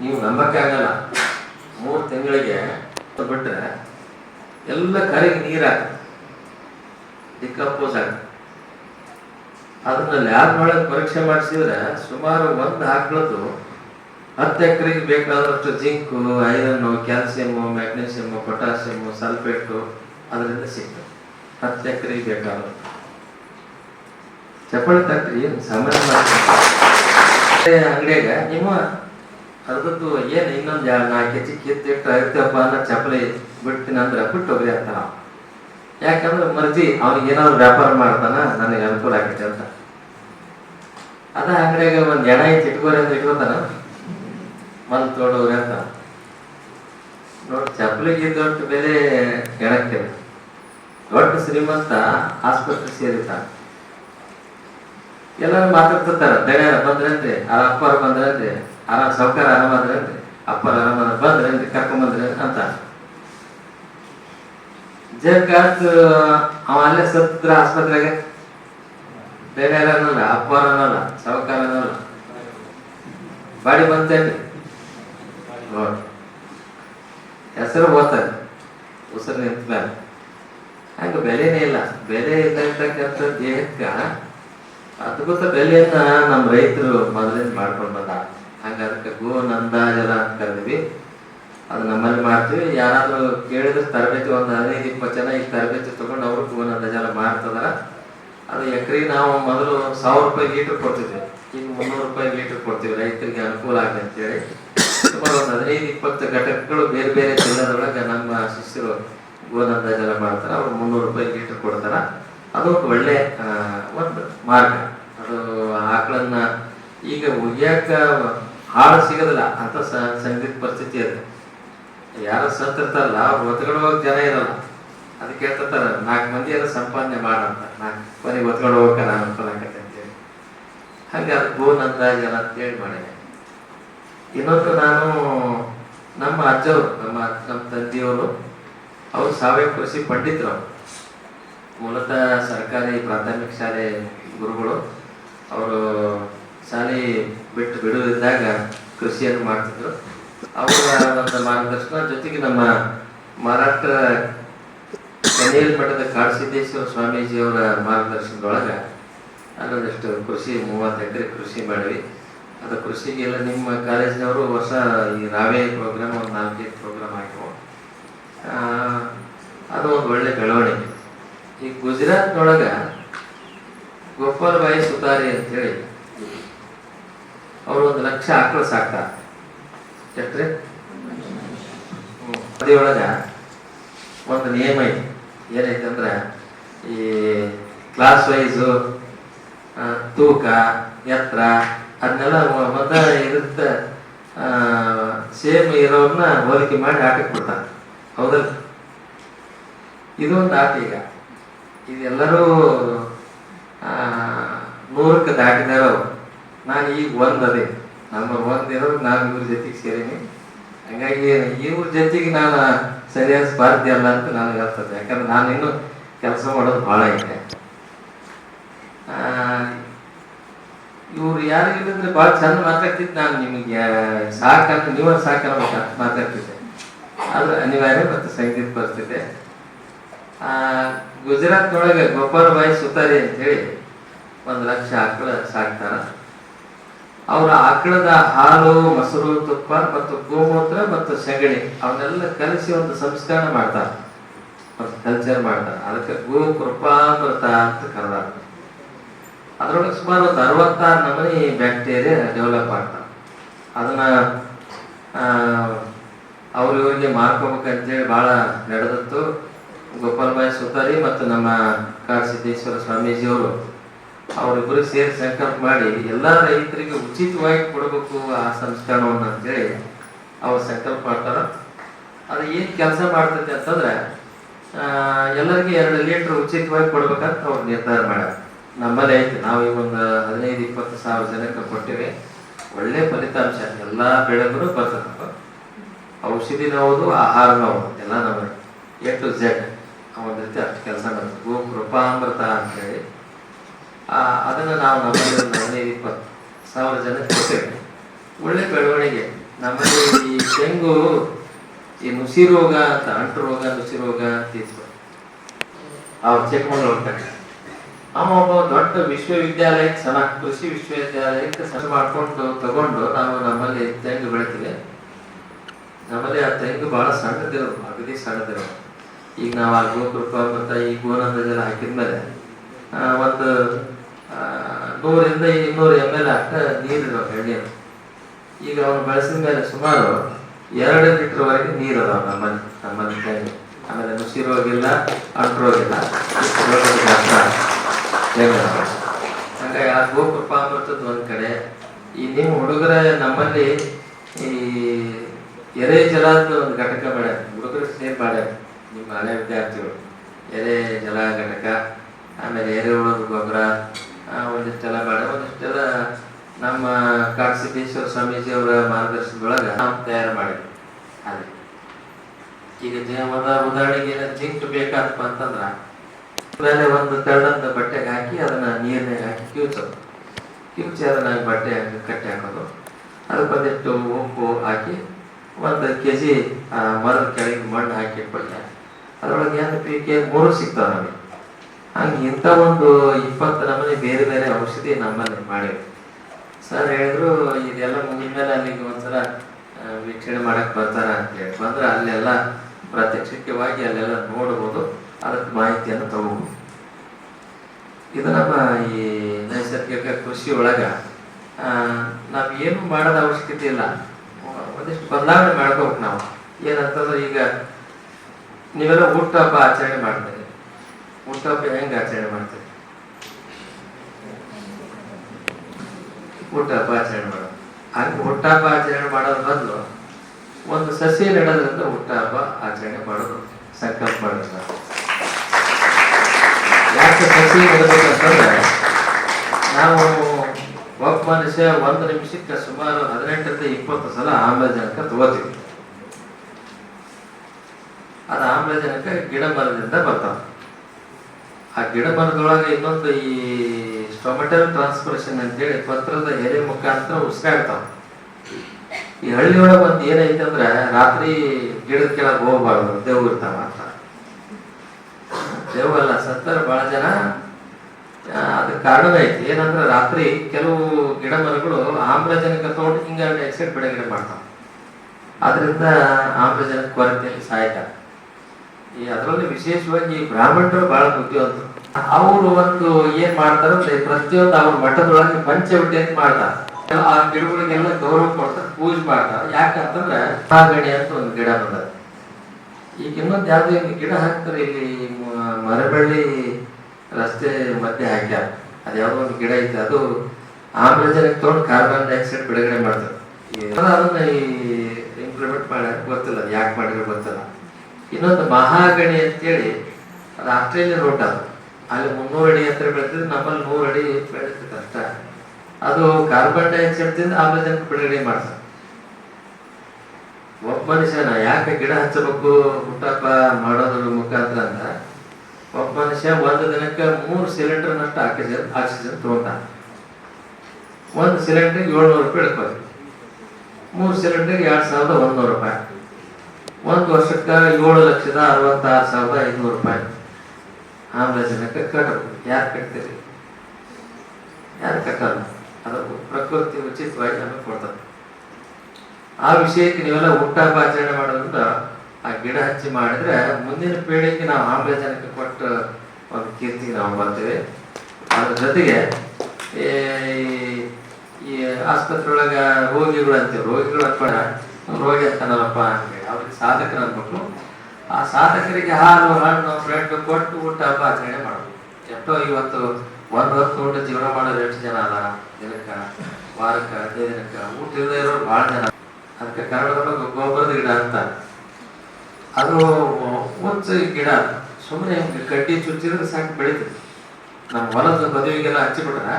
ನೀವು ನಂಬಕ್ಕಾಗಲ್ಲ ಮೂರು ತಿಂಗಳಿಗೆ ಬಿಟ್ಟರೆ ಎಲ್ಲ ಕರೆಗೆ ನೀರಾಗ್ತದೆ. ಡಿಕಂಪೋಸ್ ಆಗ್ತದೆ. ಅದನ್ನ ಲ್ಯಾಬ್ನೊಳಗೆ ಪರೀಕ್ಷೆ ಮಾಡಿಸಿದ್ರೆ ಸುಮಾರು ಒಂದು ಹಾಕ್ಳದ್ದು ಹತ್ತು ಎಕರೆಗೆ ಬೇಕಾದಷ್ಟು zinc, iron, calcium magnesium potassium sulphate ಅದರಿಂದ ಸಿಗ್ತದೆ. ಹತ್ತು ಎಕರೆಗೆ ಬೇಕಾದಷ್ಟು ಚಪ್ಪಳಿ ತಟ್ಟಿ ಏನು ಸಾಮಾನ್ಯ ಅಂಗಡಿಯಾಗ ನಿಮ್ಮ ಅರ್ಧದ್ದು ಏನು ಇನ್ನೊಂದು ಎರಡು ನಾಲ್ಕು ಕೆಜಿ ಕಿತ್ತಿಟ್ಟು ಐತಪ್ಪ ಅನ್ನೋ ಚಪ್ಪಲಿ ಬಿಡ್ತೀನಿ ಅಂದ್ರೆ ಬಿಟ್ಟು ಹೋಗ್ರಿ ಅಂತ. ಯಾಕಂದ್ರೆ ಮರ್ಜಿ ಅವ್ನಿಗೆ ಏನಾದ್ರು ವ್ಯಾಪಾರ ಮಾಡ್ತಾನ, ನನಗೆ ಅನುಕೂಲ ಆಗೈತೆ ಅಂತ. ಅದ ಅಂಗಡಿಯಾಗ ಒಂದು ಎಣ ಐತಿ ಇಟ್ಕೋರಿ ಅಂತ ಇಟ್ಕೋತಾನ. ಮಲ್ ತೋಡೋರಿ ಅಂತ ನೋಡಿ ಚಪ್ಪಲಿಗೆ ದೊಡ್ಡ ಬೆಲೆ ಎಣಕ್ಕೆ ದೊಡ್ಡ ಶ್ರೀಮಂತ ಆಸ್ಪತ್ರೆ ಸೇರಿತಾನ ಎಲ್ಲರೂ ಮಾತಾಡ್ತಿರ್ತಾರ, ದಣ್ಯಾರ ಬಂದ್ರಂತೆ ಆ ಅಪ್ಪಾರ ಬಂದ್ರಂತೆ ಆರಾಮ್ ಸೌಕರ್ಯ ಆರಾಮಾದ್ರೆ ಅಪ್ಪ ಆರಾಮ ಬಂದ್ರೆ ಕರ್ಕೊಂಬಂದ್ರೆ ಅಂತ. ಜಗತ್ ಅವ ಅಲ್ಲೇ ಸತ್ರ ಆಸ್ಪತ್ರೆಗೆ. ಬೇರೆ ಯಾರನ್ನಲ್ಲ ಅಪ್ಪ ಅನ್ನಲ್ಲ ಸೌಕರ್ಯ ಅನ್ನಲ್ಲ. ಬಾಡಿ ಬಂತೇನ್ರಿ ಹೆಸರು ಓದ್ತಾರೆ ಉಸಿರು ನಿಂತ ಮೇಲೆ. ಹಂಗ ಬೆಲೆನೇ ಇಲ್ಲ. ಬೆಲೆ ಇರ್ತಕ್ಕಂಥ ದೇಹಕ್ಕ ಅದ್ಭುತ ಬೆಲೆಯನ್ನ ನಮ್ಮ ರೈತರು ಮೊದಲಿಂದ ಮಾಡ್ಕೊಂಡು ಬಂದ ಹಂಗ ಅದಕ್ಕೆ ಗೋ ನಂದಾಜರ ಜಲ ಅಂತ ಕರೆದಿವಿ ಅದು ನಮ್ಮಲ್ಲಿ ಮಾಡ್ತೀವಿ. ಯಾರಾದ್ರೂ ಕೇಳಿದ್ರೆ ತರಬೇತಿ ಒಂದು ಹದಿನೈದು, ಇಪ್ಪತ್ತು ಜನ ಈ ತರಬೇತಿ ತಗೊಂಡು ಅವರು ಗೋ ನಂದಾಜರ ಮಾಡ್ತದಾರ. ಅದು ಎಕರೆ ನಾವು ಮೊದಲು ಸಾವಿರ ರೂಪಾಯಿ ಲೀಟರ್ ಕೊಡ್ತಿದ್ವಿ. ಈಗ ಮುನ್ನೂರು ರೂಪಾಯಿ ಲೀಟರ್ ಕೊಡ್ತೀವಿ. ರೈತರಿಗೆ ಅನುಕೂಲ ಆಗಲಿ ಅಂತೇಳಿ. ಸುಮಾರು ಒಂದು ಹದಿನೈದು, ಇಪ್ಪತ್ತು ಘಟಕಗಳು ಬೇರೆ ಬೇರೆ ಜಿಲ್ಲೆದೊಳಗೆ ನಮ್ಮ ಶಿಷ್ಯರು ಗೋನಂದ ಜಲ ಮಾಡ್ತಾರೆ. ಅವ್ರು ಮುನ್ನೂರು ರೂಪಾಯಿ ಲೀಟರ್ ಕೊಡ್ತಾರೆ. ಅದು ಒಳ್ಳೆ ಒಂದು ಮಾರ್ಗ. ಅದು ಆಕಳನ್ನ ಈಗ ಒಯ್ಯಾಕ ಹಾಳು ಸಿಗೋದಿಲ್ಲ, ಅಂತ ಸಂಗೀತ ಪರಿಸ್ಥಿತಿ ಅದು. ಯಾರು ಸತ್ತಿರ್ತಾರಲ್ಲ ಅವ್ರು ಒತ್ಕೊಂಡು ಹೋಗಕ್ ಜನ ಇರಲ್ಲ. ಅದಕ್ಕೆ ಹೇಳ್ತಿರ್ತಾರೆ, ನಾಲ್ಕು ಮಂದಿ ಎಲ್ಲ ಸಂಪಾದನೆ ಮಾಡಂತ ನಾಲ್ಕು ಮನೆಗೆ ಒತ್ಕೊಂಡು ಹೋಗಕ್ಕೆ ನಾನು ಅನುಕೂಲ ಆಗತ್ತೆ ಅಂತೇಳಿ. ಹಾಗೆ ಅದು ಗೋನಂದ ಜನ ಅಂತೇಳಿ ಮಾಡಿದೆ. ಇನ್ನೊಂದು ನಾನು, ನಮ್ಮ ಅಜ್ಜರು, ನಮ್ಮ ನಮ್ಮ ತಂದೆಯವರು, ಅವರು ಸಾವಯವ ಕೃಷಿ ಪಂಡಿತರು. ಮೂಲತಃ ಸರ್ಕಾರಿ ಪ್ರಾಥಮಿಕ ಶಾಲೆ ಗುರುಗಳು. ಅವರು ಶಾಲೆ ಬಿಟ್ಟು ಬಿಡುವಿದ್ದಾಗ ಕೃಷಿಯನ್ನು ಮಾಡ್ತಿದ್ರು. ಅವರ ಒಂದು ಮಾರ್ಗದರ್ಶನ ಜೊತೆಗೆ ನಮ್ಮ ಮಹಾರಾಷ್ಟ್ರ ಕನೇಲ್ ಮಠದ ಕಾಡಸಿದ್ದೇಶ್ವರ ಸ್ವಾಮೀಜಿಯವರ ಮಾರ್ಗದರ್ಶನದೊಳಗೆ ಅದೊಂದಿಷ್ಟು ಕೃಷಿ, ಮೂವತ್ತು ಎಕರೆ ಕೃಷಿ ಮಾಡಿವಿ ಅದು ಕೃಷಿಗೆಲ್ಲ ನಿಮ್ಮ ಕಾಲೇಜಿನವರು ಹೊಸ ಈ ರಾವೆ ಪ್ರೋಗ್ರಾಮ್ ಒಂದು ನಾಲ್ಕೈದು ಪ್ರೋಗ್ರಾಮ್ ಆಯ್ತು ಅದು ಒಂದು ಒಳ್ಳೆ ಬೆಳವಣಿಗೆ. ಈ ಗುಜರಾತ್ನೊಳಗೆ ಗೋಪಾಲ್ ಬಾಯಿ ಸುತಾರಿ ಅಂತೇಳಿ ಅವರು ಒಂದು ಲಕ್ಷ ಆಕಳು ಸಾಕ್ತಾರೆ ಎಷ್ಟ್ರಿ ಅದೇ ಒಂದು ನಿಯಮ ಐತಿ ಏನೈತೆ ಅಂದ್ರೆ ಈ ಕ್ಲಾಸ್ ವೈಸು ತೂಕ ಎತ್ತರ ಅದನ್ನೆಲ್ಲ ಮೊದ ಇರುತ್ತ ಸೇಮ್ ಇರೋರನ್ನ ಹೋಲಿಕೆ ಮಾಡಿ ಆಟಕ್ಕೆ ಕೊಡ್ತಾರೆ ಹೌದಲ್ಲ ಇದು ಒಂದು ಆಟ ಈಗ. ಇದೆಲ್ಲರೂ ನೂರಕ್ಕೆ ದಾಟಿದಾರ ನಾನು ಈಗ ಒಂದ್ ಅದೇ ನಮ್ಮ ಒಂದಿರೋ, ನಾನು ಇವ್ರ ಜೊತೆಗೆ ಸೇರೀನಿ. ಹಂಗಾಗಿ ಇವ್ರ ಜೊತೆಗೆ ನಾನು ಸರಿಯಾದ ಸ್ಪರ್ಧೆ ಅಲ್ಲ ಅಂತ ನನಗೆ ಅನ್ಸುತ್ತೆ. ಯಾಕಂದ್ರೆ ನಾನು ಇನ್ನು ಕೆಲಸ ಮಾಡೋದು ಭಾಳ ಇದೆ ಇವ್ರು ಯಾರು ಇಲ್ಲಿದ್ರೆ ಭಾಳ ಚಂದ ಮಾತಾಡ್ತಿದ್ದು ನಾನು ನಿಮಗೆ. ಸಾಕಂತ, ನೀವು ಸಾಕಲ್ಲ ಮಾತಾಡ್ತಿದ್ದೆ. ಆದ್ರೆ ಅನಿವಾರ್ಯ ಮತ್ತು ಸಂಗೀತ ಆ ಗೊಬ್ಬರ ಗೋಪಾಲಬಾಯಿ ಸುತಾರಿ ಅಂತ ಹೇಳಿ ಒಂದು ಲಕ್ಷ ಆಕಳ ಸಾಕ್ತಾರ. ಅವರ ಆಕಳದ ಹಾಲು, ಮೊಸರು, ತುಪ್ಪ ಮತ್ತು ಗೋಮೂತ್ರ ಮತ್ತು ಸಗಣಿ ಅವನ್ನೆಲ್ಲ ಕಲಸಿ ಒಂದು ಸಂಸ್ಕರಣೆ ಮಾಡ್ತಾರೆ. ಮತ್ತು ಕಲ್ಚರ್ ಮಾಡ್ತಾರೆ. ಅದಕ್ಕೆ ಗೋ ಕೃಪಾಮೃತ ಅಂತ ಕರೆದಾರ. ಅದ್ರೊಳಗೆ ಸುಮಾರು ಒಂದು ಅರವತ್ತಾರು ನಮೂನಿ ಬ್ಯಾಕ್ಟೀರಿಯಾ ಡೆವಲಪ್ ಮಾಡ್ತಾರೆ ಅದನ್ನ ಅವ್ರ ಇವ್ರಿಗೆ ಮಾರ್ಕೋಬೇಕಂತೇಳಿ ಭಾಳ ನಡೆದತ್ತು ಗೋಪಾಲಬಾಯಿ ಸುತಾರಿ ಮತ್ತು ನಮ್ಮ ಕಾಡ್ ಸಿದ್ದೇಶ್ವರ ಸ್ವಾಮೀಜಿಯವರು. ಅವರಿಬ್ಬರು ಸೇರಿ ಸಂಕಲ್ಪ ಮಾಡಿ ಎಲ್ಲ ರೈತರಿಗೆ ಉಚಿತವಾಗಿ ಕೊಡಬೇಕು ಆ ಸಂಸ್ಕರಣವನ್ನು ಅಂತೇಳಿ ಅವ್ರು ಸಂಕಲ್ಪ ಮಾಡ್ತಾರ. ಅದು ಏನು ಕೆಲಸ ಮಾಡ್ತೈತೆ ಅಂತಂದ್ರೆ ಆ, ಎಲ್ಲರಿಗೆ ಎರಡು ಲೀಟರ್ ಉಚಿತವಾಗಿ ಕೊಡ್ಬೇಕಂತ ಅವ್ರು ನಿರ್ಧಾರ ಮಾಡ್ಯಾರ. ನಮ್ಮಲ್ಲಿ ಐತಿ ನಾವು ಈಗ ಒಂದು ಹದಿನೈದು ಇಪ್ಪತ್ತು ಸಾವಿರ ಜನಕ್ಕೆ ಕೊಟ್ಟಿವಿ. ಒಳ್ಳೆ ಫಲಿತಾಂಶ ಎಲ್ಲ ಬೆಳೆಗಳು ಬರ್ತದಪ್ಪ. ಔಷಧಿ ಹೌದು ಆಹಾರ ನೋವು ಎಲ್ಲ ನಮ್ಮ ಎ ಟು ಝೆಡ್ ರೀತಿ ಅಷ್ಟು ಕೆಲಸ ಮಾಡ್ತೀವಿ. ಗೋ ಕೃಪಾಮೃತ ಅಂತೇಳಿ ಆ, ಅದನ್ನ ನಾವು ನಮ್ಮಲ್ಲಿ ಇಪ್ಪತ್ತು ಸಾವಿರ ಜನಕ್ಕೆ ಕೊಟ್ಟೇವೆ ಒಳ್ಳೆ ಬೆಳವಣಿಗೆ. ನಮ್ಮಲ್ಲಿ ಈ ತೆಂಗು ಈ ನುಸಿ ರೋಗ ಅಂತ ಅಂಟು ರೋಗ ನುಸಿ ರೋಗ ಅಂತ ಇತ್ತು. ಅವ್ರು ಚಿಕ್ಕಮಗಳೂರು ಕಡೆ ಅವ ಒಬ್ಬ ದೊಡ್ಡ ವಿಶ್ವವಿದ್ಯಾಲಯಕ್ಕೆ ಸಲ ಕೃಷಿ ವಿಶ್ವವಿದ್ಯಾಲಯಕ್ಕೆ ಸಲ ಮಾಡ್ಕೊಂಡು ತಗೊಂಡು ನಾವು ನಮ್ಮಲ್ಲಿ ತೆಂಗು ಬೆಳಿತೀವಿ. ನಮ್ಮಲ್ಲಿ ಆ ತೆಂಗು ಬಹಳ ಸಣ್ಣದಿರೋದು, ಅಗದಿ ಸಣ್ಣದಿರೋದು. ಈಗ ನಾವು ಆ ಗೋಕೃಪ ಮತ್ತು ಈ ಗೋನಂದ ಹಾಕಿದ್ಮೇಲೆ ಒಂದು ನೂರಿಂದ ಇನ್ನೂರು ಎಂ ಎಲ್ ಅಷ್ಟ ನೀರಿರೋ ಎಣ್ಣೆನು ಈಗ ಅವನು ಬೆಳೆಸಿದ ಮೇಲೆ ಸುಮಾರು ಎರಡು ಲೀಟರ್ ವರೆಗೆ ನೀರು ಅದಾವ ನಮ್ಮಲ್ಲಿ ನಮ್ಮಲ್ಲಿ ಆಮೇಲೆ ನುಸಿ ರೋಗ ಇಲ್ಲ ಅಂಟು ರೋಗ ಇಲ್ಲ ಇಷ್ಟು ರೋಗದ ಮಾತ್ರ ತೆಂಗು ಅದಾವ. ಹಂಗಾಗಿ ಆ ಗೋಕೃಪಾಮೃತದ ಒಂದ್ ಕಡೆ. ಈ ನಿಮ್ಮ ಹುಡುಗರ ನಮ್ಮಲ್ಲಿ ಈ ಎರೆ ಜಲ ಅಂತ ಒಂದು ಘಟಕ ಮಾಡ ಹುಡುಗರು ಸೇರ್ ಮಾಡ ನಿಮ್ಮ ಹಳೆ ವಿದ್ಯಾರ್ಥಿಗಳು. ಎರೆ ಜಲ ಘಟಕ ಆಮೇಲೆ ಎರೆಹುಳದ ಗೊಬ್ಬರ ಆ, ಒಂದಿಷ್ಟೆಲ್ಲ ಬೇಡ. ಒಂದಿಷ್ಟೆಲ್ಲ ನಮ್ಮ ಕಾಡಸಿದ್ದೇಶ್ವರ ಸ್ವಾಮೀಜಿ ಅವರ ಮಾರ್ಗದರ್ಶನದೊಳಗೆ ನಾವು ತಯಾರು ಮಾಡಿದ್ವಿ. ಅದೇ. ಈಗ ಜ- ಒಂದ ಉದಾಹರಣೆಗೆ ಏನೋ ಜಿಂಕ್ ಬೇಕಾದಪ್ಪ ಅಂತಂದ್ರೆ ಮೇಲೆ ಒಂದು ತೆಳ್ಳಂದ ಬಟ್ಟೆಗೆ ಹಾಕಿ ಅದನ್ನ ನೀರಿನಾಗ ಹಾಕಿ ಕಿವುಚೋದು ಕಿವುಚಿ ಅದನ್ನ ಬಟ್ಟೆ ಹಾಕಿ ಕಟ್ಟಿ ಹಾಕೋದು. ಅದಕ್ಕೊಂದಿಷ್ಟು ಉಪ್ಪು ಹಾಕಿ ಒಂದು ಕೆ ಜಿ ಮರದ ಕೆಳಗೆ ಮಣ್ಣು ಹಾಕಿ ಇಟ್ಬಿಟ್ಟೆ ಅದರೊಳಗೆ ಪೀಕೆ ಮೂರು ಸಿಗ್ತಾವೆ ನಮಗೆ. ಹಂಗೆ ಇಂಥ ಒಂದು ಇಪ್ಪತ್ತು ನಮೂನೆ ಬೇರೆ ಬೇರೆ ಔಷಧಿ ನಮ್ಮಲ್ಲಿ ಮಾಡಿವೆ ಸರ್ ಹೇಳಿದ್ರು, ಇದೆಲ್ಲ ಮುಗಿದ ಮೇಲೆ ಅಲ್ಲಿಗೆ ಒಂದ್ಸಲ ವೀಕ್ಷಣೆ ಮಾಡಕ್ ಬರ್ತಾರ ಅಂತ ಹೇಳಿ. ಬಂದ್ರೆ ಅಲ್ಲೆಲ್ಲ ಪ್ರತ್ಯಕ್ಷವಾಗಿ ಅಲ್ಲೆಲ್ಲ ನೋಡ್ಬೋದು, ಅದಕ್ಕೆ ಮಾಹಿತಿಯನ್ನು ತಗೋಬಹುದು ಇದು ನಮ್ಮ ಈ ನೈಸರ್ಗಿಕ ಕೃಷಿ ಒಳಗ ನಾವ್ ಏನು ಮಾಡೋದ ಅವಶ್ಯಕತೆ ಇಲ್ಲ. ಒಂದಿಷ್ಟು ಬದಲಾವಣೆ ಮಾಡ್ಕೋಬೇಕು ನಾವು. ಏನಂತಂದ್ರೆ ಈಗ ನೀವೆಲ್ಲ ಊಟ ಹಬ್ಬ ಆಚರಣೆ ಮಾಡ್ತೀರಿ. ಹುಟ್ಟುಹಬ್ಬ ಹೆಂಗೆ ಆಚರಣೆ ಮಾಡ್ತೀರಿ? ಹುಟ್ಟುಹಬ್ಬ ಆಚರಣೆ ಮಾಡೋದು. ಹಂಗೆ ಹುಟ್ಟುಹಬ್ಬ ಆಚರಣೆ ಮಾಡೋದ್ರ ಬದಲು ಒಂದು ಸಸಿ ನೆಡೋದ್ರಿಂದ ಹುಟ್ಟುಹಬ್ಬ ಆಚರಣೆ ಮಾಡೋದು, ಸಂಕಲ್ಪ ಮಾಡೋದು. ನಾವು. ಯಾಕೆ ಸಸಿ ನೆಡಬೇಕಂತಂದ್ರೆ, ನಾವು ಒಬ್ಬ ಮನುಷ್ಯ ಒಂದು ನಿಮಿಷಕ್ಕೆ ಸುಮಾರು ಹದಿನೆಂಟರಿಂದ ಇಪ್ಪತ್ತು ಸಲ ಆಮ್ಲಜನಕ ತಗೋತೀವಿ. ಅದು ಆಮ್ಲಜನಕ ಗಿಡ ಮರದಿಂದ ಬರ್ತಾವ. ಆ ಗಿಡ ಮರದೊಳಗೆ ಇನ್ನೊಂದು ಈ ಸ್ಟೊಮೆಟಲ್ ಟ್ರಾನ್ಸ್ಪರೇಷನ್ ಅಂತೇಳಿ ಪತ್ರದ ಎಲೆ ಮುಖಾಂತರ ಉಸಿರಾಡ್ತಾವ. ಈ ಹಳ್ಳಿಯೊಳಗೆ ಒಂದು ಏನೈತೆ ಅಂದ್ರೆ ರಾತ್ರಿ ಗಿಡದ ಕೆಳಗೆ ಹೋಗ್ಬಾರ್ದು ದೇವ್ ಇರ್ತಾವ ಅಂತ. ದೇವಲ್ಲ ಸತ್ತರ ಬಹಳ ಜನ. ಅದಕ್ಕೆ ಕಾರಣ ಐತಿ. ಏನಂದ್ರೆ ರಾತ್ರಿ ಕೆಲವು ಗಿಡ ಮರಗಳು ಆಮ್ಲಜನಕ ತಗೊಂಡು ಹಿಂಗಾಗಿ ಡೈಆಕ್ಸೈಡ್ ಬೆಳೆಗಡೆ ಮಾಡ್ತಾವ. ಅದರಿಂದ ಆಮ್ಲಜನಕ ಕೊರತೆಯಲ್ಲಿ ಸಾಯ್ತಾರೆ. ಈ ಅದರಲ್ಲಿ ವಿಶೇಷವಾಗಿ ಬ್ರಾಹ್ಮಣರು ಬಹಳ ಬುದ್ಧಿವಂತರು. ಅವರು ಒಂದು ಏನ್ ಮಾಡ್ತಾರಂದ್ರೆ ಪ್ರತಿಯೊಂದು ಅವ್ರ ಮಠದೊಳಗೆ ಪಂಚವಟಿ ಅಂತ ಮಾಡ್ತಾರೆ. ಆ ಗಿಡಗಳಿಗೆಲ್ಲ ಗೌರವ ಕೊಡ್ತಾರೆ, ಪೂಜೆ ಮಾಡ್ತಾರೆ. ಯಾಕಂತಂದ್ರೆ ಗಣಿ ಅಂತ ಒಂದು ಗಿಡ ಬಂದದ ಈಗ ಇನ್ನೊಂದು ಯಾವ್ದೋ ಒಂದು ಗಿಡ ಹಾಕ್ತಾರೆ, ಇಲ್ಲಿ ಮರಬಳ್ಳಿ ರಸ್ತೆ ಮಧ್ಯೆ ಹಾಕ್ಯಾರ. ಅದು ಯಾವ್ದೋ ಒಂದು ಗಿಡ ಐತೆ, ಅದು ಆಮ್ಲಜನಕ ತಗೊಂಡು ಕಾರ್ಬನ್ ಡೈಆಕ್ಸೈಡ್ ಬಿಡುಗಡೆ ಮಾಡ್ತಾರೆ. ಅದನ್ನ ಈ ಇಂಪ್ಲಿಮೆಂಟ್ ಮಾಡ್ಯಾರ, ಗೊತ್ತಿಲ್ಲ ಯಾಕೆ ಮಾಡಿದ್ರೆ ಗೊತ್ತಿಲ್ಲ. ಇನ್ನೊಂದು ಮಹಾಗಣಿ ಅಂತೇಳಿ, ಅದು ಆಸ್ಟ್ರೇಲಿಯನ್ ರೋಟ್ ಅಲ್ಲಿ ಮುನ್ನೂರು ಅಡಿ ಎತ್ತರ ಬೆಳೆದಿದ್ರೆ ನಮ್ಮಲ್ಲಿ ನೂರು ಅಡಿ ಬೆಳೀತದೆ ಕಷ್ಟ ಅದು ಕಾರ್ಬನ್ ಡೈಆಕ್ಸೈಡ್ ತಿಂದು ಆಮ್ಲಜನಕ ಬಿಡುಗಡೆ ಮಾಡ್ತಾರೆ ಒಬ್ಬ ಮನುಷ್ಯನ ಯಾಕೆ ಗಿಡ ಹಚ್ಚಬೇಕು ಹುಟ್ಟಪ್ಪ ಮಾಡೋದ್ರ ಮುಖಾಂತರ ಅಂತ. ಒಬ್ಬ ಮನುಷ್ಯ ಒಂದು ದಿನಕ್ಕೆ ಮೂರು ಸಿಲಿಂಡರ್ನಷ್ಟು ಆಕ್ಸಿಜನ್ ಆಕ್ಸಿಜನ್ ತಗೊಂಡ. ಒಂದು ಸಿಲಿಂಡರ್ಗೆ ಏಳ್ನೂರು ರೂಪಾಯಿ ಇಡ್ಬೇಕು ಮೂರು ಸಿಲಿಂಡರ್ಗೆ ಎರಡು ಸಾವಿರದ ಒಂದೂರು ರೂಪಾಯಿ. ಒಂದು ವರ್ಷಕ್ಕ ಏಳು ಲಕ್ಷದ ಅರವತ್ತಾರು ಸಾವಿರದ ಐನೂರು ರೂಪಾಯಿ. ಆಮ್ಲಜನಕ ಕಟ್ಟಬೇಕು. ಯಾರು ಕಟ್ತೀರಿ? ಯಾರು ಕಟ್ಟಲ್ಲ ಅದು ಪ್ರಕೃತಿ ಉಚಿತವಾಗಿ ನಮಗೆ ಕೊಡ್ತದೆ. ಆ ವಿಷಯಕ್ಕೆ ನೀವೆಲ್ಲ ಊಟ ಆಚರಣೆ ಮಾಡೋದ್ರಿಂದ ಆ ಗಿಡ ಹಚ್ಚಿ ಮಾಡಿದ್ರೆ ಮುಂದಿನ ಪೀಳಿಗೆಗೆ ನಾವು ಆಮ್ಲಜನಕ ಕೊಟ್ಟು ಒಂದು ಕೀರ್ತಿಗೆ ನಾವು ಬರ್ತೀವಿ ಅದ್ರ ಜೊತೆಗೆ ಈ ಆಸ್ಪತ್ರೆ ಒಳಗೆ ರೋಗಿಗಳು ಅಂತೀವಿ ರೋಗಿಗಳು ರೋಗಿ ಅಂತಾನಲ್ಲಪ್ಪ ಅವ್ರಿಗೆ ಆ ಸಾಧಕರಿಗೆ ಹಾಲು, ಹಣ್ಣು ಬ್ರೆಡ್ ಕೊಟ್ಟು ಊಟ, ಹಬ್ಬ ಆಚರಣೆ ಮಾಡೋದು ಎಷ್ಟೋ ಇವತ್ತು ಒಂದು ಹೊತ್ತು ಊಟ ಜೀವನ ಮಾಡೋರು ಎಷ್ಟು ಜನ ಅದ ದಿನಕ್ಕ, ವಾರಕ್ಕ, ಹದಿನೈದು ದಿನಕ್ಕ, ಊಟ ಇಲ್ಲದೆ ಇರೋರು ಭಾಳ ಜನ. ಅದಕ್ಕೆ ಕನ್ನಡದೊಳಗೆ ಗೊಬ್ಬರದ ಗಿಡ ಅಂತ. ಅದು ಹುಚ್ಚ ಗಿಡ. ಸುಮ್ಮನೆ ಕಡ್ಡಿ ಚುಚ್ಚಿದ್ರೆ ಸಾಕು ಬೆಳಿತೈತಿ ನಮ್ಮ ಹೊಲದ ಬದುವಿಗೆಲ್ಲ ಹಚ್ಚಿಬಿಟ್ರೆ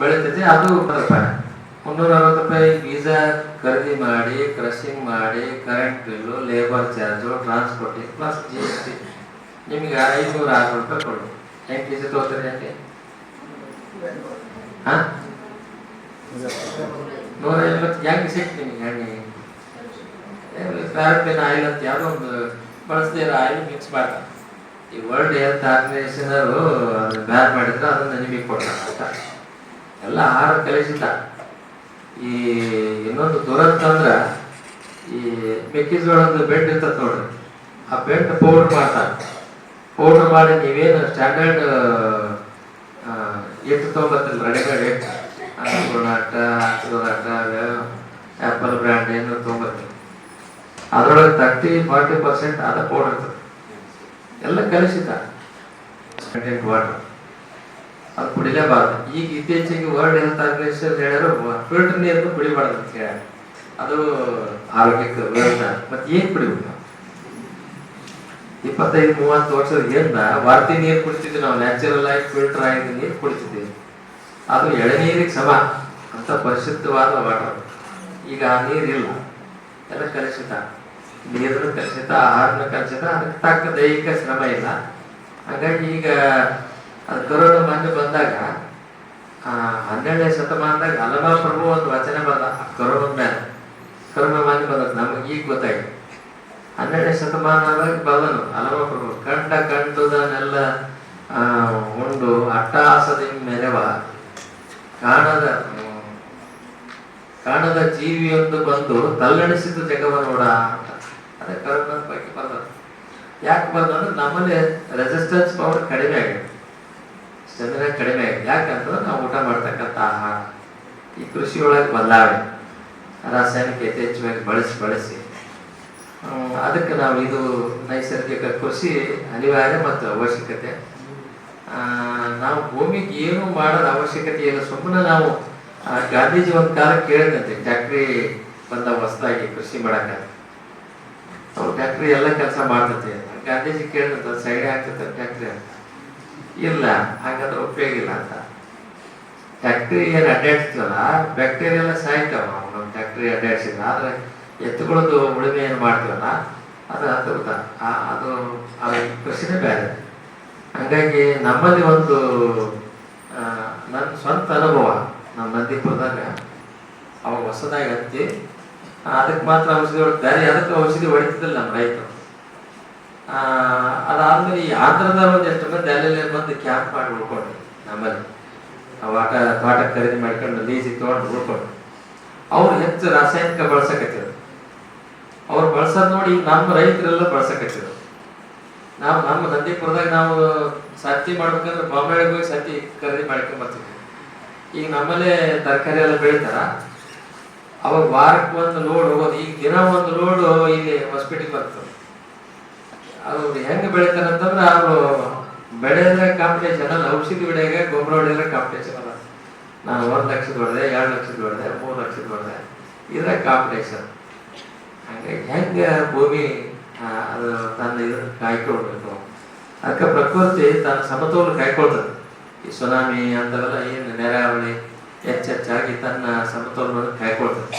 ಬೆಳಿತೈತಿ ಅದು ರೂಪಾಯಿ. ಮುನ್ನೂರ ಅರವತ್ತು ರೂಪಾಯಿ ಬೀಜ ಖರೀದಿ ಮಾಡಿ ಕ್ರಶಿಂಗ್ ಮಾಡಿ current bill labour charge transporting plus G S T ನಿಮಗೆ ಐನೂರ ಆರು ರೂಪಾಯಿ ಕೊಡು. ಹೆಂಗೆ ಬೀಜ ತೊಗೋತೀರಿ ಹೆಂಗೆ ಹಾ? ನೂರ ಐವತ್ತು, ಹೆಂಗೆ ಸಿಕ್ತು ನಿಮಗೆ? ಹೆಂಗೆ? ಪ್ಯಾರಫಿನ್ ಆಯಿಲ್ ಅಂತ ಯಾವುದೋ ಒಂದು ಬಳಸದಿರೋ ಆಯಿಲ್ ಮಿಕ್ಸ್ ಮಾಡ್ತಾರೆ ಈ ವರ್ಲ್ಡ್ ಹೆಲ್ತ್ ಆರ್ಗನೈಸೇಷನ್ ಅವರು ಬ್ಯಾನ್ ಮಾಡಿದ್ರೆ ಅದನ್ನು ನಿಮಗೆ ಕೊಡ್ತಾರೆ ಎಲ್ಲ ಆಹಾರ ಕಲಿಸಿಲ್ಲ ಈ ಇನ್ನೊಂದು ದುರಂತ ಅಂದ್ರೆ ಈ ಮೆಕ್ಕೆಜೋಳದ ಬೆಡ್ ಇರ್ತದೆ ನೋಡ್ರಿ. ಆ ಬೆಡ್ ಪೌಡರ್ ಮಾಡ್ತಾರೆ. ಪೌಡರ್ ಮಾಡಿ ನೀವೇನು ಸ್ಟ್ಯಾಂಡರ್ಡ್ ಎಷ್ಟು ತೊಗೊಂಬತ್ತಿಲ್ಲ ರೆಡಿಮೇಡ್ ಎಷ್ಟು ಗುಣಾಟ ಅಕ್ಷರಾಟ ಆ್ಯಪಲ್ ಬ್ರ್ಯಾಂಡ್ ಏನು ತೊಗೊಂಬತ್ತಿಲ್ಲ ಅದರೊಳಗೆ ತರ್ಟಿ ಫಾರ್ಟಿ ಪರ್ಸೆಂಟ್ ಆದ ಪೌಡರ್ ಇರ್ತದೆ. ಎಲ್ಲ ಕಲಿಸಿದ. ಕಂಟೆಂಟ್ ವಾಟರ್ ಅದು ಕುಡಿಲೇಬಾರ್ದು. ಈಗ ಇತ್ತೀಚೆಗೆ ವರ್ಲ್ಡ್ ಹೆಲ್ತ್ ಆರ್ಗನೈಸೇಷನ್ ಹೇಳಿದ್ರು ಫಿಲ್ಟರ್ ನೀರನ್ನು ಕುಡಿಬಾರ್ದು ಅಂತ ಹೇಳಿ ಅದು ಆರೋಗ್ಯಕ್ಕೆ ವಿರುದ್ಧ ಮತ್ತೆ ಏನ್ ಕುಡಿಬೇಕು? ಇಪ್ಪತ್ತೈದು, ಮೂವತ್ತು ವರ್ಷದ ಹಿಂದ ವಾರ್ತಿ ನೀರು ಕುಡಿತಿದ್ವಿ ನಾವು. ನ್ಯಾಚುರಲ್ ಆಗಿ ಫಿಲ್ಟರ್ ಆಗಿದ್ದ ನೀರು ಕುಡಿತಿದ್ವಿ ಅದು ಎಳನೀರಿಗೆ ಸಮ ಅಂತ ಪರಿಶುದ್ಧವಾದ ವಾಟರ್ ಈಗ ಆ ನೀರಿಲ್ಲ ಎಲ್ಲ ಕಲುಷಿತ. ನೀರನ್ನು ಕಲುಷಿತ ಆಹಾರನ ಕಲುಷಿತ. ಅದಕ್ಕೆ ತಕ್ಕ ದೈಹಿಕ ಶ್ರಮ ಇಲ್ಲ. ಹಾಗಾಗಿ ಈಗ ಅದು ಕರೋನ ಮಂದಿ ಬಂದಾಗ ಹನ್ನೆರಡನೇ ಶತಮಾನದಾಗ ಅಲಭಾ ಪ್ರಭು ಒಂದು ವಚನ ಬಂದ ಕರೋನ ಮೇಲೆ. ಕರೋನ ಮಾಡಿ ಬಂದ ನಮಗೆ ಈಗ ಗೊತ್ತಾಯ್ತು. ಹನ್ನೆರಡನೇ ಶತಮಾನದಾಗ ಬಂದನು ಅಲಭಾ ಪ್ರಭು ಕಂಡ ಕಂಡುದನ್ನೆಲ್ಲ ಉಂಡು ಅಟ್ಟಾಸದಿಂದ ಮೆರೆವ. ಕಾಣದ ಕಾಣದ ಜೀವಿಯೊಂದು ಬಂದು ತಲ್ಲಣಿಸಿದ್ದು ಜಗವ ನೋಡ ಅದೇ ಕರೋನಾ ಬಗ್ಗೆ ಬಂದ ಯಾಕೆ ಬಂದ ಅಂದ್ರೆ ನಮ್ಮಲ್ಲಿ ರೆಸಿಸ್ಟೆನ್ಸ್ ಪವರ್ ಕಡಿಮೆ ಆಗಿದೆ. ಸ್ಟೆಮಿನಾ ಕಡಿಮೆ. ಯಾಕಂದ್ರೆ ನಾವು ಊಟ ಮಾಡ್ತಕ್ಕಂಥ ಆಹಾರ. ಈ ಕೃಷಿ ಒಳಗೆ ಬದಲಾವಣೆ. ರಾಸಾಯನಿಕ ಯಥೇಚ್ಛವಾಗಿ ಬಳಸಿ ಬಳಸಿ. ಅದಕ್ಕೆ ನಾವು ಇದು ನೈಸರ್ಗಿಕ ಕೃಷಿ ಅನಿವಾರ್ಯ ಮತ್ತು ಅವಶ್ಯಕತೆ. ಆ, ನಾವು ಭೂಮಿಗೆ ಏನು ಮಾಡೋದ ಅವಶ್ಯಕತೆ ಇಲ್ಲ. ಸುಮ್ಮನೆ ನಾವು ಗಾಂಧೀಜಿ ಒಂದು ಕಾಲ ಕೇಳಿದಂತೆ ಟ್ಯಾಕ್ಟ್ರಿ ಬಂದ ಹೊಸದಾಗಿ ಕೃಷಿ ಮಾಡಕ ಅವ್ರು ಟ್ಯಾಕ್ಟ್ರಿ ಎಲ್ಲ ಕೆಲಸ ಮಾಡ್ತೈತಿ ಗಾಂಧೀಜಿ ಕೇಳಿದಂತ ಸೈಡ್ ಆಗ್ತೈತೆ ಟ್ಯಾಕ್ಟ್ರಿ ಅಂತ. ಇಲ್ಲ, ಹಾಗಾದ್ರೆ ಉಪಯೋಗ ಇಲ್ಲ ಅಂತ. ಫ್ಯಾಕ್ಟ್ರಿ ಏನು ಅಡ್ಡಾಡ್ತೀವಲ್ಲ ಬ್ಯಾಕ್ಟೀರಿಯಾ ಎಲ್ಲ ಸಾಯ್ತಾವ. ನಮ್ಮ ಫ್ಯಾಕ್ಟ್ರಿ ಅಡ್ಡಾಡ್ಸಿಲ್ಲ ಆದ್ರೆ ಎತ್ತುಗಳದ್ದು ಉಳುಮೆ ಏನು ಮಾಡ್ತೀವಲ್ಲ, ಅದು ಅದ್ಭುತ ಆ- ಅದು, ಆ ಕೃಷಿನೇ ಬೇರೆ. ಹಂಗಾಗಿ ನಮ್ಮಲ್ಲಿ ಒಂದು ನನ್ನ ಸ್ವಂತ ಅನುಭವ ನಮ್ಮ ನಂದಿಪುರದಾಗ ಅವಾಗ ಹೊಸದಾಗಿ ಹತ್ತಿ, ಅದಕ್ಕೆ ಮಾತ್ರ ಔಷಧಿ ಹೊಡ್ ಬೇರೆ ಅದಕ್ಕೆ ಔಷಧಿ ಹೊಡಿತಿದ್ದಿಲ್ಲ ನಮ್ಮ ರೈತರು. ಅದಾದ್ಮೇಲೆ ಆಂಧ್ರದವ್ರು ಒಂದು ಎಷ್ಟು ಮಂದಿ ಅಲ್ಲಲ್ಲೇ ಬಂದು ಕ್ಯಾಂಪ್ ಮಾಡಿ ಉಳ್ಕೊಂಡ್ರು ನಮ್ಮಲ್ಲಿ. ಆಟ ತೋಟ ಖರೀದಿ ಮಾಡ್ಕೊಂಡು ಲೀಸಿಗೆ ತೊಗೊಂಡು ಉಳ್ಕೊಂಡು ಅವ್ರು ಹೆಚ್ಚು ರಾಸಾಯನಿಕ ಬಳಸಕತ್ತಿದ್ರು. ಅವ್ರು ಬಳಸೋದ್ ನೋಡಿ ನಮ್ಮ ರೈತರೆಲ್ಲ ಬಳಸಕತ್ತಿದ್ರು. ನಾವು ನಮ್ಮ ನಂದಿಪುರದಾಗ ನಾವು ಸತ್ತಿ ಮಾಡ್ಬೇಕಂದ್ರೆ ಬಾಂಬೆಗೆ ಹೋಗಿ ಸತ್ತಿ ಖರೀದಿ ಮಾಡ್ಕೊಂಡು ಬರ್ತೀವಿ ಈಗ ನಮ್ಮಲ್ಲೇ ತರಕಾರಿ ಎಲ್ಲ ಬೆಳಿತಾರ. ಅವಾಗ ವಾರಕ್ಕೆ ಒಂದು ಲೋಡ್ ಹೋಗೋದು. ಈಗ ದಿನ ಒಂದು ಲೋಡು ಇಲ್ಲಿ ಹಾಸ್ಪಿಟಲ್ ಬರ್ತದೆ ಅದು ಹೆಂಗ್ ಬೆಳಿತಾರೆ ಅಂತಂದ್ರೆ ಅವರು ಬೆಳೆದ್ರೆ ಕಾಂಪಿಟೇಷನ್ ಅಲ್ಲ, ಔಷಧಿ ಬೆಳೆಗೆ ಗೊಬ್ಬರ ಹೊಡೆದ್ರೆ ಕಾಂಪಿಟೇಷನ್ ಅಲ್ಲ. ನಾನು ಒಂದ್ ಲಕ್ಷದ ಹೊಡೆದೆ, ಎರಡು ಲಕ್ಷದ ಹೊಡೆದೆ, ಮೂರು ಲಕ್ಷದ ಹೊಡೆದೆ. ಇದ್ರೆ ಕಾಂಪಿಟೇಷನ್ ಹಂಗಾಗಿ ಹೆಂಗ ಭೂಮಿ ಅದು ತನ್ನ ಇದ್ರ ಕಾಯ್ಕೊಳ್ಬೇಕು. ಅದಕ್ಕೆ ಪ್ರಕೃತಿ ತನ್ನ ಸಮತೋಲನ ಕಾಯ್ಕೊಳ್ತದೆ. ಈ ಸುನಾಮಿ ಅಂತವೆಲ್ಲ ಏನು ನೆರಾವಳಿ ಹೆಚ್ಚೆಚ್ಚಾಗಿ ತನ್ನ ಸಮತೋಲನವನ್ನು ಕಾಯ್ಕೊಳ್ತದೆ.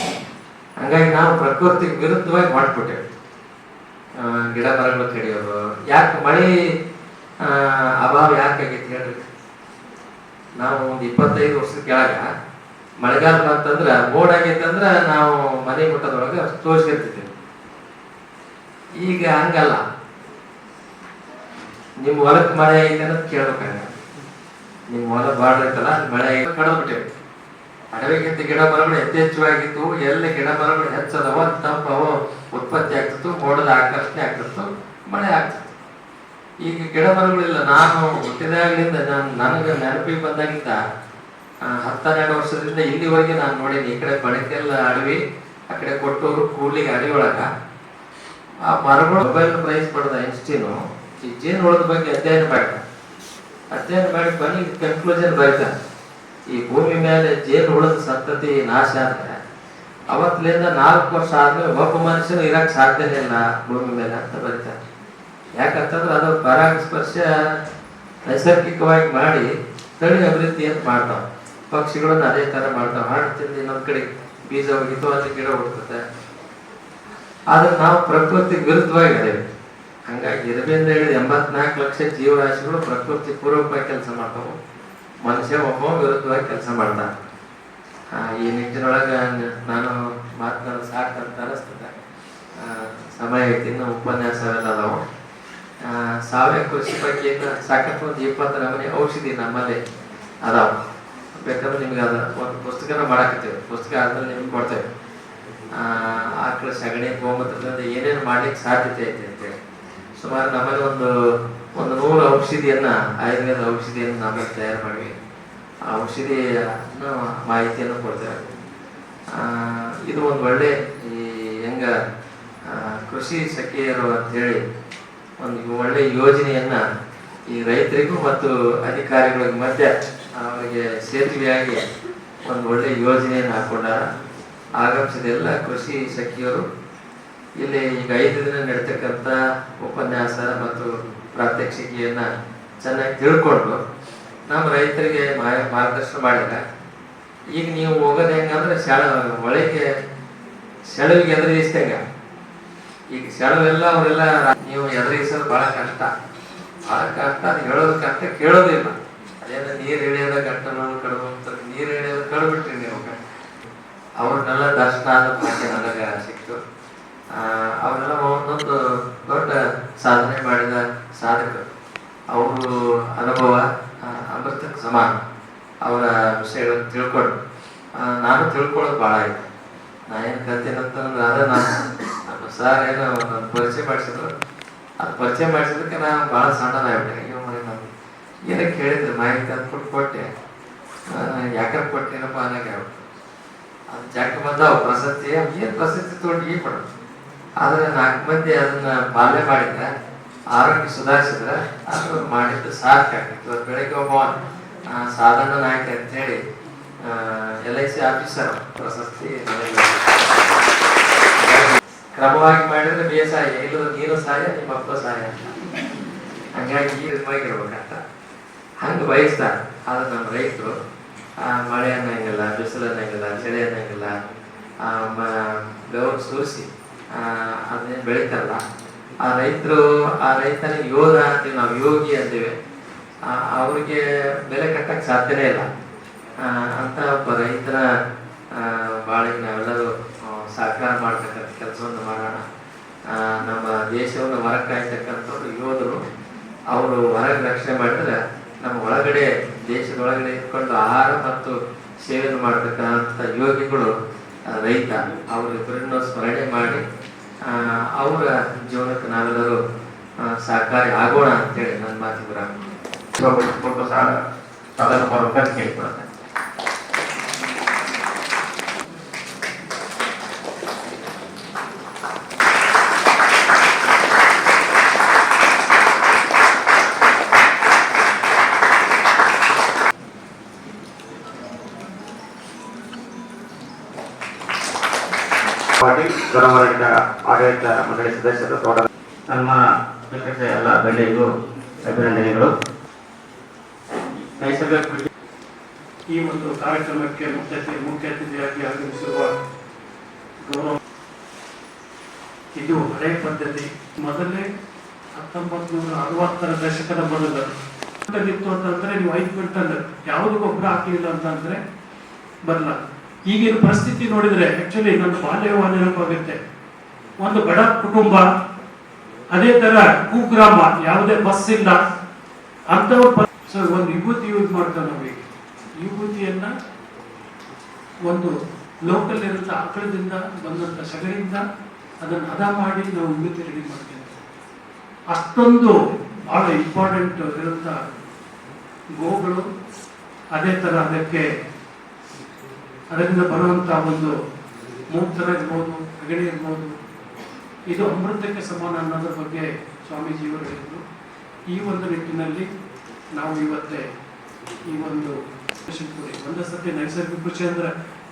ಹಂಗಾಗಿ ನಾವು ಪ್ರಕೃತಿಗೆ ವಿರುದ್ಧವಾಗಿ ಮಾಡ್ಬಿಟ್ಟೇವೆ ಗಿಡ ಮರಗಳು ಕಡಿಯೋದು ಯಾಕೆ ಮಳೆ ಅಭಾವ ಯಾಕೆ ಆಗೈತೆ ಹೇಳ್ರಿ? ನಾವು ಒಂದು ಇಪ್ಪತ್ತೈದು ವರ್ಷದ ಕೆಳಗ ಮಳೆಗಾಲ ಬಂತಂದ್ರ ಮೋಡ ಆಗೈತಂದ್ರೆ ನಾವು ಮನೆ ಮುಟ್ಟದೊಳಗೆ ತೋರಿಸ್ತಿರ್ತಿದ್ವಿ ಈಗ ಹಂಗಲ್ಲ. ನಿಮ್ ಹೊಲಕ್ಕೆ ಮಳೆ ಐತೆ ಅಂತ ಕೇಳ್ಬೇಕಾಗ ನಿಮ್ ಹೊಲ ಅಲ್ಲಿ ಮಳೆ ಕಡದ್ಬಿಟ್ಟೇವೆ ಅಡವಿಗಿಂತ ಗಿಡ ಮರಗಳು ಯಥೇಚ್ಛವಾಗಿತ್ತು, ಎಲ್ಲಿ ಗಿಡ ಮರಗಳು ಹೆಚ್ಚದವ, ತಂಪವ, ಉತ್ಪತ್ತಿ ಮೋಡದ ಆಕರ್ಷಣೆ ಆಗ್ತಿತ್ತು, ಮಳೆ ಆಗ್ತಿತ್ತು. ಈಗ ಗಿಡ ಮರಗಳಿಲ್ಲ, ನಾನು ಹುಟ್ಟಿದಾಗಲಿಂದ ನಾನು, ನನಗೆ ನೆನಪಿಗೆ ಬಂದಾಗಿಂದ ಹತ್ತೆರಡು ವರ್ಷದಿಂದ ಇಲ್ಲಿವರೆಗೆ ನಾನು ನೋಡೀನಿ, ಈ ಕಡೆ ಬಣಕೆಲ್ಲ ಅಡವಿ, ಆ ಕಡೆ ಕೊಟ್ಟೂರು, ಕೂಡ್ಲಿಗೆ ಅಡವಿ ಒಳಗ. ಆ ಮರಗಳು ಮೊಬೈಲ್ ಪ್ರೈಸ್ ಪಡೆದ ಐನ್ಸ್ಟೀನು ಈ ಜೇನುಹುಳದ ಬಗ್ಗೆ ಅಧ್ಯಯನ ಮಾಡ್ತಾರೆ ಅಧ್ಯಯನ ಮಾಡಿ ಬನ್ನಿ ಕನ್ಕ್ಲೂಷನ್ ಬರೀತಾರೆ ಈ ಭೂಮಿ ಮೇಲೆ ಜೇನುಹುಳದ ಸಂತತಿ ನಾಶ ಆದ್ರೆ ಅವತ್ತಿನಿಂದ ನಾಲ್ಕು ವರ್ಷ ಆದ್ಮೇಲೆ ಒಬ್ಬ ಮನುಷ್ಯನ ಇರಕ್ ಸಾಧ್ಯನೇ ಇಲ್ಲ ಭೂಮಿ ಮೇಲೆ ಅಂತ ಬರೀತಾರೆ. ಯಾಕಂತಂದ್ರೆ ಅದು ಪರಾಗಸ್ಪರ್ಶ ನೈಸರ್ಗಿಕವಾಗಿ ಮಾಡಿ ತಳಿ ಅಭಿವೃದ್ಧಿ ಅಂತ ಮಾಡ್ತಾವ. ಪಕ್ಷಿಗಳನ್ನ ಅದೇ ತರ ಮಾಡ್ತಾವ. ಹಣ್ಣು ತಿಂದು ಇನ್ನೊಂದ್ ಕಡೆ ಬೀಜ ಹೋಗಿತ್ತು ಅಲ್ಲಿ ಗಿಡ ಹುಡ್ತದೆ ಆದ್ರೆ ನಾವು ಪ್ರಕೃತಿ ವಿರುದ್ಧವಾಗಿ ಇದೇವೆ ಹಂಗಾಗಿ ಇರಬೇಂದ ಹೇಳಿ ಎಂಬತ್ನಾಲ್ಕು ಲಕ್ಷ ಜೀವರಾಶಿಗಳು ಪ್ರಕೃತಿ ಪೂರ್ವಕವಾಗಿ ಕೆಲಸ ಮಾಡ್ತಾವೆ. ಮನುಷ್ಯ ಒಬ್ಬ ವಿರುದ್ಧವಾಗಿ ಕೆಲಸ ಮಾಡ್ತಾನೆ. ಈ ನಿಟ್ಟಿನೊಳಗೆ ನಾನು ಮಾತನಾಡೋದು ಸಾಕಂತ ಅನಿಸ್ತದೆ. ಸಮಯ ಐತಿ ಉಪನ್ಯಾಸ ಅವೆಲ್ಲ ಅದಾವು. ಸಾವಯವ ಕೃಷಿ ಬಗ್ಗೆ ಸಾಕಷ್ಟು ಒಂದು ಇಪ್ಪತ್ತು ನಮೂನೆ ಔಷಧಿ ನಮ್ಮಲ್ಲಿ ಅದಾವ. ಬೇಕಾದ್ರೆ ನಿಮ್ಗೆ ಅದ ಒಂದು ಪುಸ್ತಕನ ಮಾಡಾಕತ್ತೀವಿ. ಪುಸ್ತಕ ಆದ್ಮೇಲೆ ನಿಮ್ಗೆ ಕೊಡ್ತೇವೆ. ಆಕಳ ಸಗಣಿ ಗೋಮೂತ್ರದಿಂದ ಏನೇನು ಮಾಡ್ಲಿಕ್ಕೆ ಸಾಧ್ಯತೆ ಐತೆ ಅಂತೇಳಿ. ಸುಮಾರು ನಮ್ಮಲ್ಲಿ ಒಂದು ಒಂದು ನೂರು ಔಷಧಿಯನ್ನ, ಆಯುರ್ವೇದ ಔಷಧಿಯನ್ನು ನಮ್ಮಲ್ಲಿ ತಯಾರು ಮಾಡಿವಿ. ಆ ಔಷಧಿ ಮಾಹಿತಿಯನ್ನು ಕೊಡ್ತೇವೆ ಆ, ಇದು ಒಂದು ಒಳ್ಳೆ ಈ ಹೆಂಗ ಕೃಷಿ ಸಖಿಯರು ಅಂತೇಳಿ ಒಂದು ಒಳ್ಳೆ ಯೋಜನೆಯನ್ನ ಈ ರೈತರಿಗೂ ಮತ್ತು ಅಧಿಕಾರಿಗಳಿಗೆ ಮಧ್ಯೆ ಅವರಿಗೆ ಸೇತುವೆಯಾಗಿ ಒಂದು ಒಳ್ಳೆ ಯೋಜನೆಯನ್ನು ಹಾಕೊಂಡಾರ. ಆಗಮಿಸಿದ ಎಲ್ಲ ಕೃಷಿ ಸಖಿಯರು ಇಲ್ಲಿ ಈಗ ಐದು ದಿನ ನಡೀತಕ್ಕಂಥ ಉಪನ್ಯಾಸ ಮತ್ತು ಪ್ರಾತ್ಯಕ್ಷಿಕೆಯನ್ನ ಚೆನ್ನಾಗಿ ತಿಳ್ಕೊಂಡು ನಮ್ಮ ರೈತರಿಗೆ ಮಾರ್ಗದರ್ಶನ ಮಾಡಿದ್ರೆ ಈಗ ನೀವು ಹೋಗೋದು ಹೆಂಗಂದ್ರೆ ಸೆಳ ಒಳಗೆ ಸೆಳವಿಗೆ ಎದುರಿಸ್ತಂಗ ಈಗ ಸೆಳವೆಲ್ಲ ಅವರೆಲ್ಲ ನೀವು ಎದುರಿಸೋದು ಬಹಳ ಕಷ್ಟ. ಬಹಳ ಕಷ್ಟ ಅದು ಹೇಳೋದು ಕಷ್ಟ, ಕೇಳೋದಿಲ್ಲ. ಅದೇನ ನೀರು ಹಿಡಿಯೋದ ಕಷ್ಟ ಅನ್ನೋದು ಕಡಿಮೆ ನೀರು ಹಿಡಿಯೋದು ಕಳ್ಬಿಟ್ರಿ ನೀವು. ಅವ್ರನ್ನೆಲ್ಲ ದರ್ಶನ ಆದ ಭಾಗ್ಯ ನನಗೆ ಸಿಕ್ತು. ಅವರೆಲ್ಲ ಒಂದೊಂದು ದೊಡ್ಡ ಸಾಧನೆ ಮಾಡಿದ ಸಾಧಕರು. ಅವರು ಅನುಭವ. ಅಮೃತಕ್ಕೆ ಸಮಾನ. ಅವರ ವಿಷಯಗಳನ್ನು ತಿಳ್ಕೊಂಡು. ನಾನು ತಿಳ್ಕೊಳ್ಳೋದು ಭಾಳ ಆಯ್ತು. ನಾ ಏನು ಕಲ್ತೇನಂತಂದ್ರೆ ಅದೇ ನಾನು ಸರ್ ಏನೋ ನನ್ನ ಪರಿಚಯ ಮಾಡಿಸಿದ್ರು. ಅದು ಪರಿಚಯ ಮಾಡಿಸಿದಕ್ಕೆ ನಾನು ಭಾಳ ಸಣ್ಣದಾಗ್ಬಿಟ್ಟೆ ಅಯ್ಯೋ ಏನಕ್ಕೆ ಕೇಳಿದ್ರು ಮಾಹಿತಿ ಅಂದ್ಬಿಟ್ಟು ಕೊಟ್ಟೆ. ಆ, ಯಾಕಂದ್ರೆ ಕೊಟ್ಟೇನಪ್ಪ ಅನ್ನೋಕೆ ಅದು ಜಾಕ ಬಂದಾವ ಪ್ರಶಸ್ತಿ. ಏನು ಪ್ರಶಸ್ತಿ ತೊಗೊಂಡು ಈ ಕೊಡೋದು? ಆದ್ರೆ ನಾಲ್ಕು ಮಂದಿ ಅದನ್ನ ಪಾಲನೆ ಮಾಡಿದ್ರೆ ಆರೋಗ್ಯ ಸುಧಾರಿಸಿದ್ರೆ ಅದು ಮಾಡಿದ್ದು ಸಾಕಾಗ್ತಿತ್ತು ಇವತ್ತು ಬೆಳಿಗ್ಗೆ ಒಬ್ಬ ಸಾಧಾರಣ ನಾಯಕ ಅಂತೇಳಿ ಎಲ್ ಐ ಸಿ ಆಫೀಸರ್ ಪ್ರಶಸ್ತಿ ಕ್ರಮವಾಗಿ ಮಾಡಿದ್ರೆ ಬೇಸಾಯ ಇಲ್ಲದ ನೀರು ಸಹಾಯ ನಿಮ್ಮ ಅಪ್ಪ ಸಹಾಯ ಹಂಗಾಗಿ ಇರ್ಬೇಕಂತ ಹಂಗೆ ಬಯಸ್ತಾರೆ. ಆದ್ರೆ ನಮ್ಮ ರೈತರು ಮಳೆ ಅನ್ನಂಗಿಲ್ಲ, ಬಿಸಿಲು ಅನ್ನಂಗಿಲ್ಲ, ಚಳಿ ಅನ್ನಂಗಿಲ್ಲ ಬೆವರು ಸುರಿಸಿ ಅದನ್ನೇನು ಬೆಳಿತಾರಲ್ಲ ಆ ರೈತರು, ಆ ರೈತನ ಯೋಧ ಅಂತೀವಿ, ನಾವು ಯೋಗಿ ಅಂತೀವಿ. ಅವ್ರಿಗೆ ಬೆಲೆ ಕಟ್ಟಕ್ಕೆ ಸಾಧ್ಯನೇ ಇಲ್ಲ. ಅಂತ ಒಬ್ಬ ರೈತರ ಬಾಳಿಗೆ ನಾವೆಲ್ಲರೂ ಸಹಕಾರ ಮಾಡ್ತಕ್ಕಂಥ ಕೆಲಸವನ್ನು ಮಾಡೋಣ. ನಮ್ಮ ದೇಶವನ್ನು ಹೊರ ಕಾಯ್ತಕ್ಕಂಥವ್ರು ಯೋಧರು. ಅವರು ಹೊರಗೆ ರಕ್ಷಣೆ ಮಾಡಿದ್ರೆ ನಮ್ಮ ಒಳಗಡೆ, ದೇಶದ ಒಳಗಡೆ ಇಟ್ಕೊಂಡು ಆಹಾರ ಮತ್ತು ಸೇವೆಯನ್ನು ಮಾಡತಕ್ಕಂಥ ಯೋಗಿಗಳು ರೈತ. ಅವರಿಬ್ಬರನ್ನು ಸ್ಮರಣೆ ಮಾಡಿ ಅವರ ಜೀವನಕ್ಕೆ ನಾವೆಲ್ಲರೂ ಸಹಕಾರಿ ಆಗೋಣ ಅಂತೇಳಿ ನನ್ನ ಮಾತಿಗೆ ಕೇಳ್ಕೊಳ್ತೇನೆ ಪಾಟೀಲ್ ಗಣಮರಡಿನ ಆಡಳಿತ ಮಂಡಳಿ ಸದಸ್ಯರು ತೋಟ ನಮ್ಮ ಎಲ್ಲ ಗಣ್ಯರಿಗೂ ಅಭಿನಂದನೆಗಳು. ನೈಸರ್ಗಿಕ ಈ ಒಂದು ಕಾರ್ಯಕ್ರಮಕ್ಕೆ ಮುಖ್ಯ ಮುಖ್ಯ ಅತಿಥಿಯಾಗಿ ಆಗಮಿಸಿರುವ ಗೌರವ ಇದು ಹಳೆ ಪದ್ಧತಿ. ಮೊದಲೇ ಹತ್ತೊಂಬತ್ತು ನೂರ ಅರವತ್ತರ ದಶಕದ ಮೊದಲು ಇತ್ತು ಅಂತಂದ್ರೆ ನೀವು ಐದು ಕ್ವಿಂಟಲ್ ಯಾವುದು ಗೊಬ್ಬರ ಹಾಕಲಿಲ್ಲ ಅಂತಂದ್ರೆ ಬರಲ್ಲ. ಈಗಿನ ಪರಿಸ್ಥಿತಿ ನೋಡಿದ್ರೆ ಆಕ್ಚುಲಿ ನನ್ನ ಬಾಲ್ಯವ ನೆನಪಾಗುತ್ತೆ ಒಂದು ಬಡ ಕುಟುಂಬ, ಅದೇ ತರ ಕುಗ್ರಾಮ, ಯಾವುದೇ ಬಸ್ ಇಲ್ಲ. ಅಂತವ್ರ ಸರ್, ಒಂದು ವಿಭೂತಿ ಯೂಸ್ ಮಾಡ್ತಾರೆ ನಾವೀಗ ವಿಭೂತಿಯನ್ನ ಒಂದು ಲೋಕಲ್ ಇರುವಂತ ಆಕಳದಿಂದ ಬಂದಂತ ಸಗರಿಂದ ಅದನ್ನು ಹದ ಮಾಡಿ ನಾವು ವಿಭೂತಿ ರೆಡಿ ಮಾಡ್ತೇವೆ. ಅಷ್ಟೊಂದು ಬಹಳ ಇಂಪಾರ್ಟೆಂಟ್ ಇರುವಂತ ಗೋಗಳು, ಅದೇ ತರ ಅದಕ್ಕೆ ಅದರಿಂದ ಬರುವಂತ ಒಂದು ಮೂತ್ರ ಇರ್ಬೋದು ಅಗಡಿ ಇರ್ಬೋದು ಇದು ಅಮೃತಕ್ಕೆ ಸಮಾನ ಅನ್ನೋದ್ರ ಬಗ್ಗೆ ಸ್ವಾಮೀಜಿಯವರು ಹೇಳಿದ್ರು. ಈ ಒಂದು ನಿಟ್ಟಿನಲ್ಲಿ ನಾವು ಇವತ್ತೇ ಈ ಒಂದು ಒಂದೇ ಸತಿ ನೈಸರ್ಗಿಕ ಕೃಷಿ ಅಂದ್ರೆ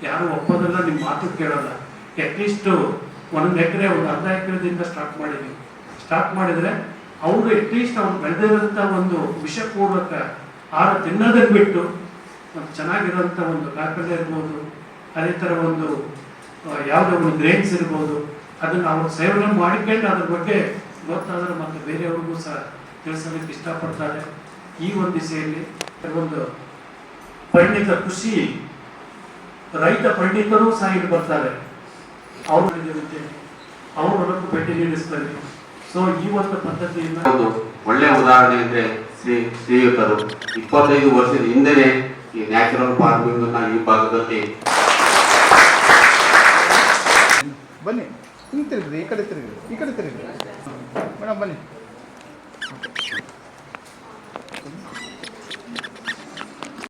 ಯಾರು ಒಪ್ಪೋದಲ್ಲ ನಿಮ್ಮ ಮಾತು ಕೇಳಲ್ಲ. ಅಟ್ಲೀಸ್ಟ್ ಒಂದೊಂದು ಎಕರೆ, ಒಂದು ಅರ್ಧ ಎಕರೆದಿಂದ ಸ್ಟಾರ್ಟ್ ಮಾಡಿದ್ವಿ. ಸ್ಟಾರ್ಟ್ ಮಾಡಿದ್ರೆ ಅವರು ಅಟ್ಲೀಸ್ಟ್ ಅವ್ರು ಬೆಳೆದಿರೋಂಥ ಒಂದು ವಿಷಪೂರ್ವಕ ಆಹಾರ ತಿನ್ನೋದನ್ನು ಬಿಟ್ಟು ಒಂದು ಚೆನ್ನಾಗಿರೋಂಥ ಒಂದು ಕಾಯಿಪಲ್ಯ ಇರ್ಬೋದು, ಅದೇ ಥರ ಒಂದು ಯಾವುದೋ ಒಂದು ಗ್ರೇನ್ಸ್ ಇರ್ಬೋದು ಅದನ್ನು ನಾವು ಸೇವನೆ ಮಾಡಿಕೊಂಡು ಅದ್ರ ಬಗ್ಗೆ ಗೊತ್ತಾದ್ರೆ ಮತ್ತೆ ಬೇರೆಯವ್ರಿಗೂ ಸಹ ತಿಳಿಸಲಿಕ್ಕೆ ಇಷ್ಟಪಡ್ತಾರೆ. ಈ ಒಂದು ದಿಸೆಯಲ್ಲಿ ಒಂದು ಪರಿಣಿತ ಕೃಷಿ ರೈತ ಪಂಡಿತರು ಸಹ ಇಲ್ಲಿ ಬರ್ತಾರೆ. ಅವರು ಅವರು ಹೊಲಕ್ಕೂ ಭೇಟಿ ನೀಡಿಸ್ತಾರೆ. ಸೊ ಈ ಒಂದು ಪದ್ಧತಿಯಿಂದ ಒಂದು ಒಳ್ಳೆಯ ಉದಾಹರಣೆ ಅಂದ್ರೆ ಶ್ರೀ ಶ್ರೀಯುತರು ಇಪ್ಪತ್ತೈದು ವರ್ಷದ ಹಿಂದೆ ಈ ನ್ಯಾಚುರಲ್ ಫಾರ್ಮಿಂಗ್ ಈ ಭಾಗದಲ್ಲಿ ಬನ್ನಿ. ಹಿಂಗೆ ತಿರುಗಿದ್ರಿ ಈ ಕಡೆ ತಿರುಗಿದ್ರಿ ಈ ಕಡೆ ತಿರುಗಿದ್ರಿ ಮೇಡಮ್ ಬನ್ನಿ.